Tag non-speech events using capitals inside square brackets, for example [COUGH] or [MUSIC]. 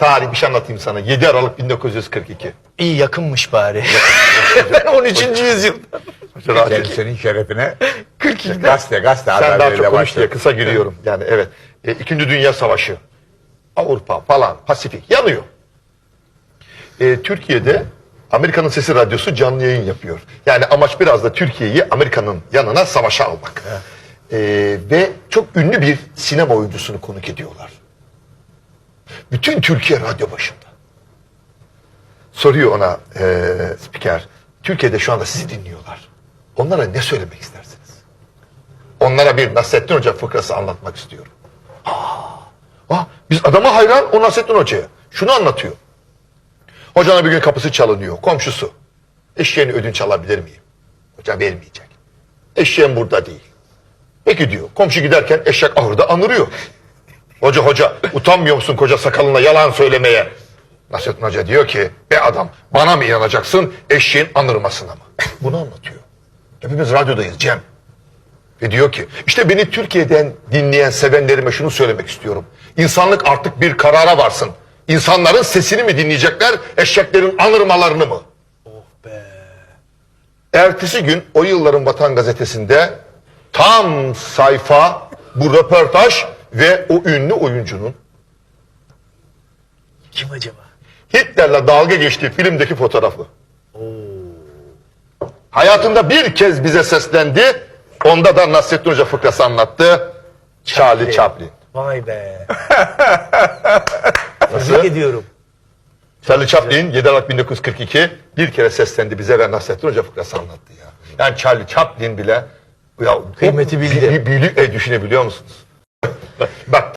Bak tarih bir şey anlatayım sana. 7 Aralık 1942. İyi yakınmış bari. 13. [LAUGHS] yüzyıl. Rahat Senin şerefine [LAUGHS] 42'de. gazete gazete Sen daha çok konuş diye kısa giriyorum. Yani evet. E, İkinci Dünya Savaşı. Avrupa falan Pasifik yanıyor. E, Türkiye'de Amerika'nın Sesi Radyosu canlı yayın yapıyor. Yani amaç biraz da Türkiye'yi Amerika'nın yanına savaşa almak. E, ve çok ünlü bir sinema oyuncusunu konuk ediyorlar. Bütün Türkiye radyo başında. Soruyor ona e, spiker. Türkiye'de şu anda sizi dinliyorlar. Onlara ne söylemek istersiniz? Onlara bir Nasrettin Hoca fıkrası anlatmak istiyorum. Ah, biz adama hayran o Nasrettin Hoca'ya. Şunu anlatıyor. Hocanın bir gün kapısı çalınıyor. Komşusu. Eşeğini ödünç alabilir miyim? Hoca vermeyecek. Eşeğim burada değil. Peki diyor. Komşu giderken eşek ahırda anırıyor. Hoca hoca utanmıyor musun koca sakalına yalan söylemeye? Nasrettin Hoca diyor ki be adam bana mı inanacaksın eşeğin anırmasına mı? [LAUGHS] Bunu anlatıyor. Hepimiz radyodayız Cem. Ve diyor ki işte beni Türkiye'den dinleyen sevenlerime şunu söylemek istiyorum. İnsanlık artık bir karara varsın. İnsanların sesini mi dinleyecekler, eşeklerin anırmalarını mı? Oh be. Ertesi gün o yılların Vatan Gazetesi'nde tam sayfa bu röportaj ve o ünlü oyuncunun Kim acaba? Hitler'le dalga geçtiği filmdeki fotoğrafı. Hayatında bir kez bize seslendi. Onda da Nasrettin Hoca fıkrası anlattı. Charlie Chaplin. Vay be. Nasıl? Tebrik ediyorum. Charlie Chaplin 7 Aralık 1942 bir kere seslendi bize ve Nasrettin Hoca fıkrası anlattı ya. Yani Charlie Chaplin bile ya, Kıymeti bildi. bi- bi- bili- e, düşünebiliyor musunuz? Bak